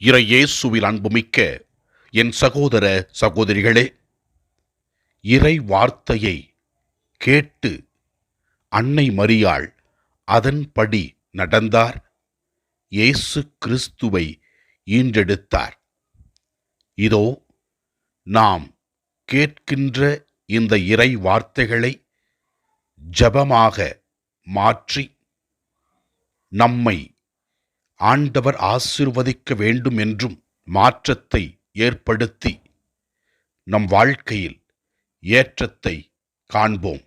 இறையேசுவில் அன்புமிக்க என் சகோதர சகோதரிகளே இறை வார்த்தையை கேட்டு அன்னை மரியாள் அதன்படி நடந்தார். இயேசு கிறிஸ்துவை ஈன்றெடுத்தார். இதோ நாம் கேட்கின்ற இந்த இறை வார்த்தைகளை ஜபமாக மாற்றி நம்மை ஆண்டவர் ஆசிர்வதிக்க வேண்டும் என்றும் மாற்றத்தை ஏற்படுத்தி நம் வாழ்க்கையில் ஏற்றத்தை காண்போம்.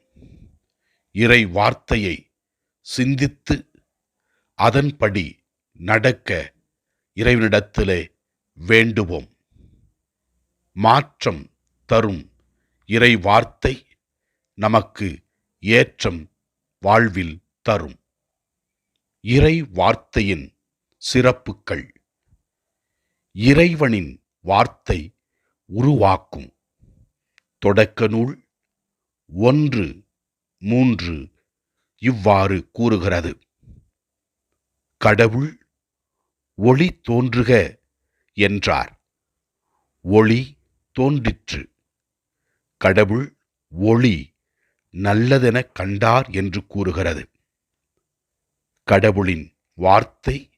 இறை வார்த்தையை சிந்தித்து அதன்படி நடக்க இறைவனிடத்திலே வேண்டுவோம். மாற்றம் தரும் இறை வார்த்தை நமக்கு ஏற்றம் வாழ்வில் தரும். இறை வார்த்தையின் சிறப்புக்கள். இறைவனின் வார்த்தை உருவாக்கும். தொடக்க நூல் ஒன்று மூன்று இவ்வாறு கூறுகிறது. கடவுள் ஒளி தோன்றுக என்றார். ஒளி தோன்றிற்று. கடவுள் ஒளி நல்லதென கண்டார் என்று கூறுகிறது. கடவுளின் வார்த்தை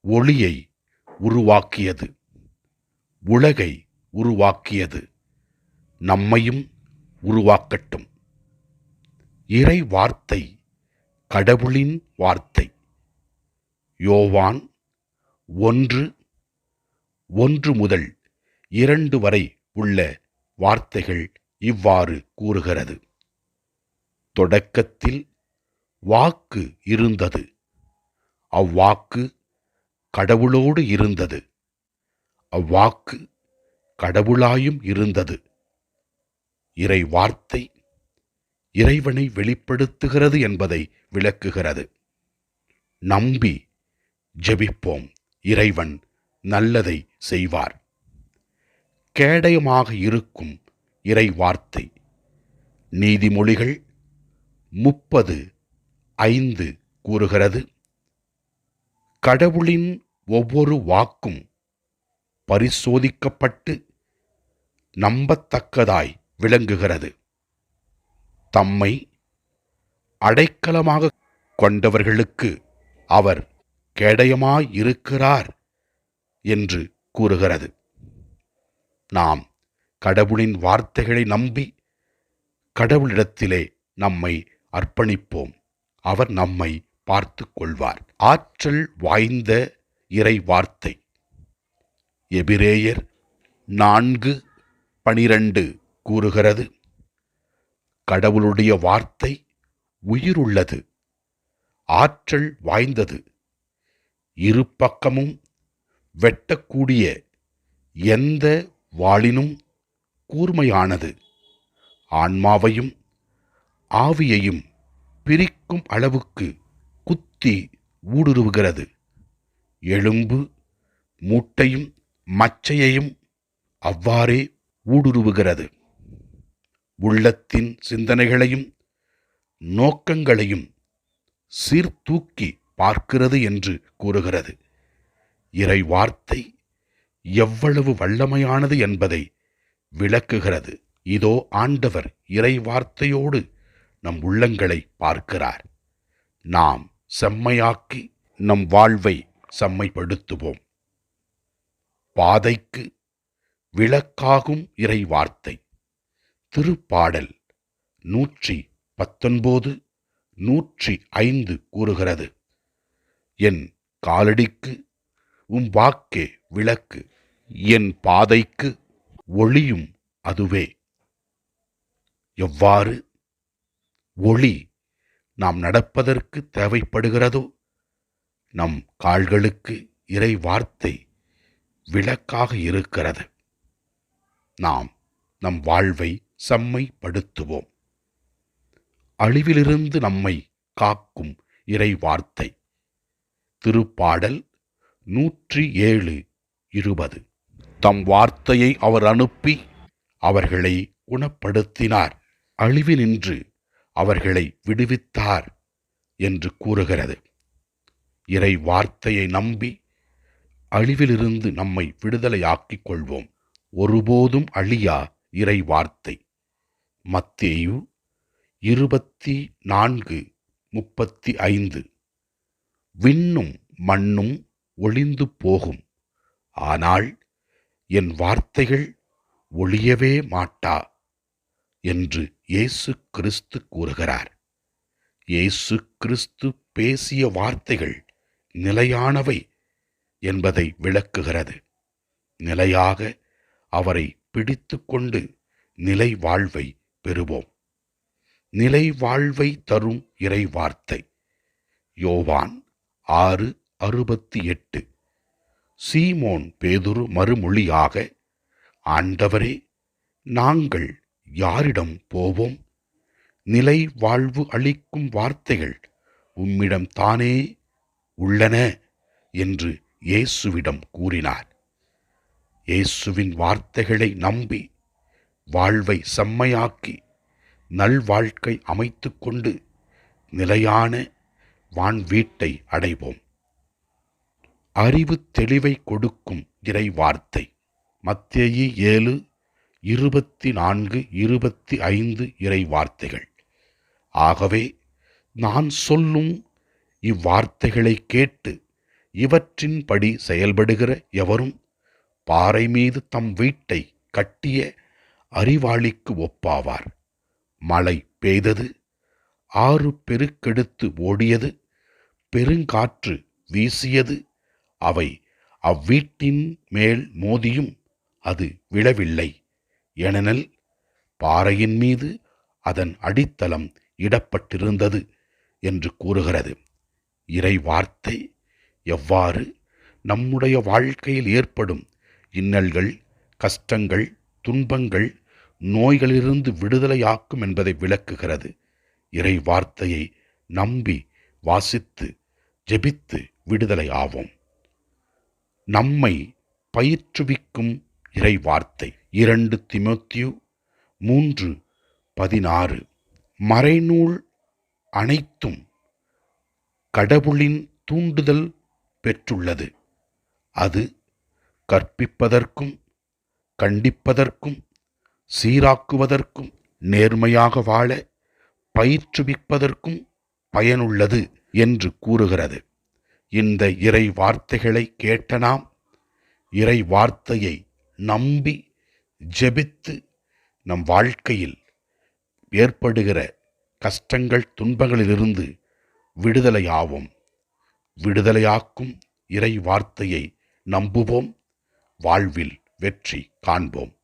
ஒளியை உருவாக்கியது. உலகை உருவாக்கியது. நம்மையும் உருவாக்கட்டும். இறை வார்த்தை கடவுளின் வார்த்தை. யோவான் ஒன்று ஒன்று முதல் இரண்டு வரை உள்ள வார்த்தைகள் இவ்வாறு கூறுகிறது. தொடக்கத்தில் வாக்கு இருந்தது. அவ்வாக்கு கடவுளோடு இருந்தது. அவ்வாக்கு கடவுளாயும் இருந்தது. இறை வார்த்தை இறைவனை வெளிப்படுத்துகிறது என்பதை விளக்குகிறது. நம்பி ஜெபிப்போம். இறைவன் நல்லதை செய்வார். கேடயமாக இருக்கும் இறை வார்த்தை நீதிமொழிகள் முப்பது ஐந்து கூறுகிறது. கடவுளின் ஒவ்வொரு வாக்கும் பரிசோதிக்கப்பட்டு நம்பத்தக்கதாய் விளங்குகிறது. தம்மை அடைக்கலமாக கொண்டவர்களுக்கு அவர் கேடயமாயிருக்கிறார் என்று கூறுகிறது. நாம் கடவுளின் வார்த்தைகளை நம்பி கடவுளிடத்திலே நம்மை அர்ப்பணிப்போம். அவர் நம்மை பார்த்து கொள்வார் ஆற்றல் வாய்ந்த இறை வார்த்தை எபிரேயர் நான்கு பனிரண்டு கூறுகிறது. கடவுளுடைய வார்த்தை உயிருள்ளது. ஆற்றல் வாய்ந்தது. இரு பக்கமும் வெட்டக்கூடிய எந்த வாளினும் கூர்மையானது. ஆன்மாவையும் ஆவியையும் பிரிக்கும் அளவுக்கு குத்தி ஊடுருவுகிறது. எலும்பு மூட்டையும் மச்சையையும் அவ்வாறே ஊடுருவுகிறது. உள்ளத்தின் சிந்தனைகளையும் நோக்கங்களையும் சீர்தூக்கி பார்க்கிறது என்று கூறுகிறது. இறை வார்த்தை எவ்வளவு வல்லமையானது என்பதை விளக்குகிறது. இதோ ஆண்டவர் இறை வார்த்தையோடு நம் உள்ளங்களை பார்க்கிறார். நாம் செம்மையாக்கி நம் வாழ்வை செம்மைப்படுத்துவோம். பாதைக்கு விளக்காகும் இறை வார்த்தை திருப்பாடல் நூற்றி பத்தொன்பது நூற்றி ஐந்து கூறுகிறது. என் காலடிக்கு உம் வாக்கே விளக்கு என் பாதைக்கு ஒளியும் அதுவே. எவ்வாறு? ஒளி நாம் நடப்பதற்கு தேவைப்படுகிறதோ? நம் கால்களுக்கு இறை வார்த்தை விளக்காக இருக்கிறது. நாம் நம் வாழ்வை செம்மைப்படுத்துவோம். அழிவிலிருந்து நம்மை காக்கும் இறை வார்த்தை. திருப்பாடல் நூற்றி ஏழு இருபது. தம் வார்த்தையை அவர் அனுப்பி அவர்களை குணப்படுத்தினார். அழிவினின்று அவர்களை விடுவித்தார் என்று கூறுகிறது. இறை வார்த்தையை நம்பி அழிவிலிருந்து நம்மை விடுதலையாக்கிக் கொள்வோம். ஒருபோதும் அழியா இறை வார்த்தை. மத்தேயு இருபத்தி நான்கு முப்பத்தி ஐந்து. விண்ணும் மண்ணும் ஒளிந்து போகும். ஆனால் என் வார்த்தைகள் ஒளியவே மாட்டா. என்று இயேசு கிறிஸ்து கூறுகிறார். இயேசு கிறிஸ்து பேசிய வார்த்தைகள் நிலையானவை என்பதை விளக்குகிறது. நிலையாக அவரை பிடித்துக்கொண்டு நிலை வாழ்வை பெறுவோம். நிலை வாழ்வை தரும் இறை வார்த்தை யோவான் ஆறு அறுபத்தி எட்டு சீமோன் பேதுரு மறுமொழியாக ஆண்டவரே நாங்கள் யாரிடம் போவோம்? நிலை வாழ்வு அளிக்கும் வார்த்தைகள் உம்மிடம் தானே உள்ளன என்று இயேசுவிடம் கூறினார். இயேசுவின் வார்த்தைகளை நம்பி வாழ்வை செம்மையாக்கி நல்வாழ்க்கை அமைத்துக்கொண்டு நிலையான வான் வீட்டை அடைவோம். அறிவு தெளிவை கொடுக்கும் இறை வார்த்தை மத்தேயு ஏழு இருபத்தி நான்கு இருபத்தி ஐந்து இறை வார்த்தைகள் ஆகவே நான் சொல்லும் இவ்வார்த்தைகளை கேட்டு இவற்றின்படி செயல்படுகிற எவரும் பாறை மீது தம் வீட்டை கட்டிய அறிவாளிக்கு ஒப்பாவார். மழை பெய்தது ஆறு பெருக்கெடுத்து ஓடியது பெருங்காற்று வீசியது அவை அவ்வீட்டின் மேல் மோதியும் அது விழவில்லை. ஏனெனில் பாறையின் மீது அதன் அடித்தளம் இடப்பட்டிருந்தது என்று கூறுகிறது. இறை வார்த்தை எவ்வாறு நம்முடைய வாழ்க்கையில் ஏற்படும் இன்னல்கள் கஷ்டங்கள் துன்பங்கள் நோய்களிலிருந்து விடுதலையாக்கும் என்பதை விளக்குகிறது. இறை வார்த்தையை நம்பி வாசித்து ஜெபித்து விடுதலை ஆவோம். நம்மை பயிற்றுவிக்கும் இறை வார்த்தை இரண்டு திமோத்தியு மூன்று பதினாறு. மறைநூல் அனைத்தும் கடவுளின் தூண்டுதல் பெற்றுள்ளது. அது கற்பிப்பதற்கும் கண்டிப்பதற்கும் சீராக்குவதற்கும் நேர்மையாக வாழ பயிற்றுவிப்பதற்கும் பயனுள்ளது என்று கூறுகிறது. இந்த இறை வார்த்தைகளை கேட்ட நாம் இறை வார்த்தையை நம்பி ஜெபித்து நம் வாழ்க்கையில் ஏற்படுகிற கஷ்டங்கள் துன்பங்களிலிருந்து விடுதலையாவோம். விடுதலையாக்கும் இறை வார்த்தையை நம்புவோம். வாழ்வில் வெற்றி காண்போம்.